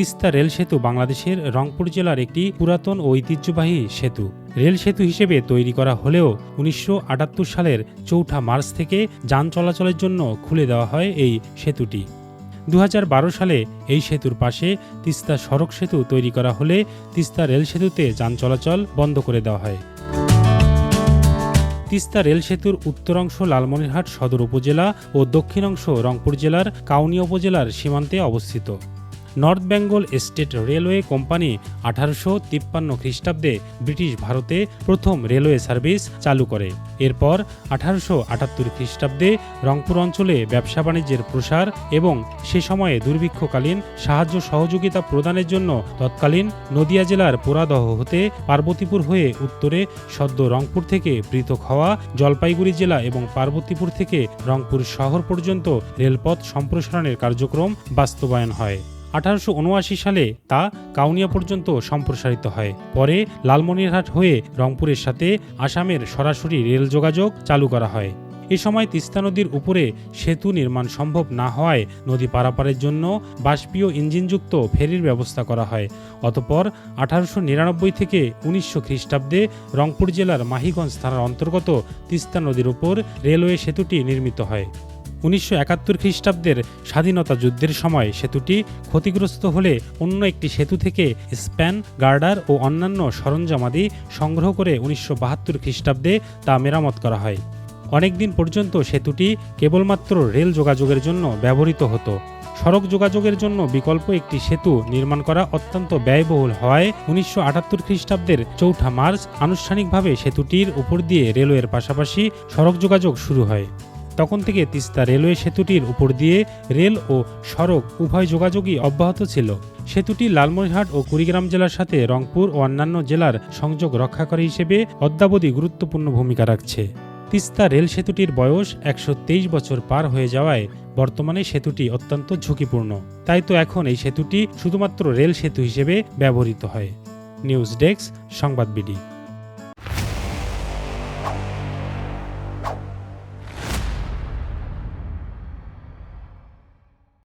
Teesta rail সেতু বাংলাদেশের রংপুর জেলার একটি পুরাতন ও ঐতিহ্যবাহী সেতু। রেল সেতু হিসেবে তৈরি করা হলেও উনিশশো আটাত্তর সালের চৌঠা মার্চ থেকে যান চলাচলের জন্য খুলে দেওয়া হয় এই সেতুটি। দু হাজার বারো সালে এই সেতুর পাশে তিস্তা সড়ক সেতু তৈরি করা হলে তিস্তা রেল সেতুতে যান চলাচল বন্ধ করে দেওয়া হয়। তিস্তা রেল সেতুর উত্তর অংশ লালমনিরহাট সদর উপজেলা ও দক্ষিণ অংশ রংপুর জেলার কাউনিয়া উপজেলার সীমান্তে অবস্থিত। North Bengal state railway company আঠারোশো তিপ্পান্ন খ্রিস্টাব্দে ব্রিটিশ ভারতে প্রথম রেলওয়ে সার্ভিস চালু করে। এরপর আঠারোশো আটাত্তর খ্রিস্টাব্দে রংপুর অঞ্চলে ব্যবসা বাণিজ্যের প্রসার এবং সে সময়ে দুর্ভিক্ষকালীন সাহায্য সহযোগিতা প্রদানের জন্য তৎকালীন নদিয়া জেলার পোরাদহ হতে পার্বতীপুর হয়ে উত্তরে সদ্য রংপুর থেকে পৃথক হওয়া জলপাইগুড়ি জেলা এবং পার্বতীপুর থেকে রংপুর শহর পর্যন্ত রেলপথ সম্প্রসারণের কার্যক্রম বাস্তবায়ন হয়। আঠারোশো উনআশি সালে তা কাউনিয়া পর্যন্ত সম্প্রসারিত হয়। পরে লালমনিরহাট হয়ে রংপুরের সাথে আসামের সরাসরি রেল যোগাযোগ চালু করা হয়। এ সময় তিস্তা নদীর উপরে সেতু নির্মাণ সম্ভব না হওয়ায় নদী পারাপারের জন্য বাষ্পীয় ইঞ্জিনযুক্ত ফেরির ব্যবস্থা করা হয়। অতপর আঠারোশো নিরানব্বই থেকে উনিশশো খ্রিস্টাব্দে রংপুর জেলার মাহিগঞ্জ থানার অন্তর্গত তিস্তা নদীর উপর রেলওয়ে সেতুটি নির্মিত হয়। উনিশশো একাত্তর খ্রিস্টাব্দের স্বাধীনতা যুদ্ধের সময় সেতুটি ক্ষতিগ্রস্ত হলে অন্য একটি সেতু থেকে স্প্যান, গার্ডার ও অন্যান্য সরঞ্জামাদি সংগ্রহ করে উনিশশো বাহাত্তর খ্রিস্টাব্দে তা মেরামত করা হয়। অনেকদিন পর্যন্ত সেতুটি কেবলমাত্র রেল যোগাযোগের জন্য ব্যবহৃত হতো। সড়ক যোগাযোগের জন্য বিকল্প একটি সেতু নির্মাণ করা অত্যন্ত ব্যয়বহুল হওয়ায় উনিশশো আটাত্তর খ্রিস্টাব্দের চৌঠা মার্চ আনুষ্ঠানিকভাবে সেতুটির উপর দিয়ে রেলওয়ের পাশাপাশি সড়ক যোগাযোগ শুরু হয়। তখন থেকে তিস্তা রেলওয়ে সেতুটির উপর দিয়ে রেল ও সড়ক উভয় যোগাযোগই অব্যাহত ছিল। সেতুটি লালমনিরহাট ও কুড়িগ্রাম জেলার সাথে রংপুর ও অন্যান্য জেলার সংযোগ রক্ষাকারী হিসেবে অদ্যাবধি গুরুত্বপূর্ণ ভূমিকা রাখছে। তিস্তা রেল সেতুটির বয়স একশো তেইশ বছর পার হয়ে যাওয়ায় বর্তমানে সেতুটি অত্যন্ত ঝুঁকিপূর্ণ। তাই তো এখন এই সেতুটি শুধুমাত্র রেল সেতু হিসেবে ব্যবহৃত হয়। News desk, Sangbad BD.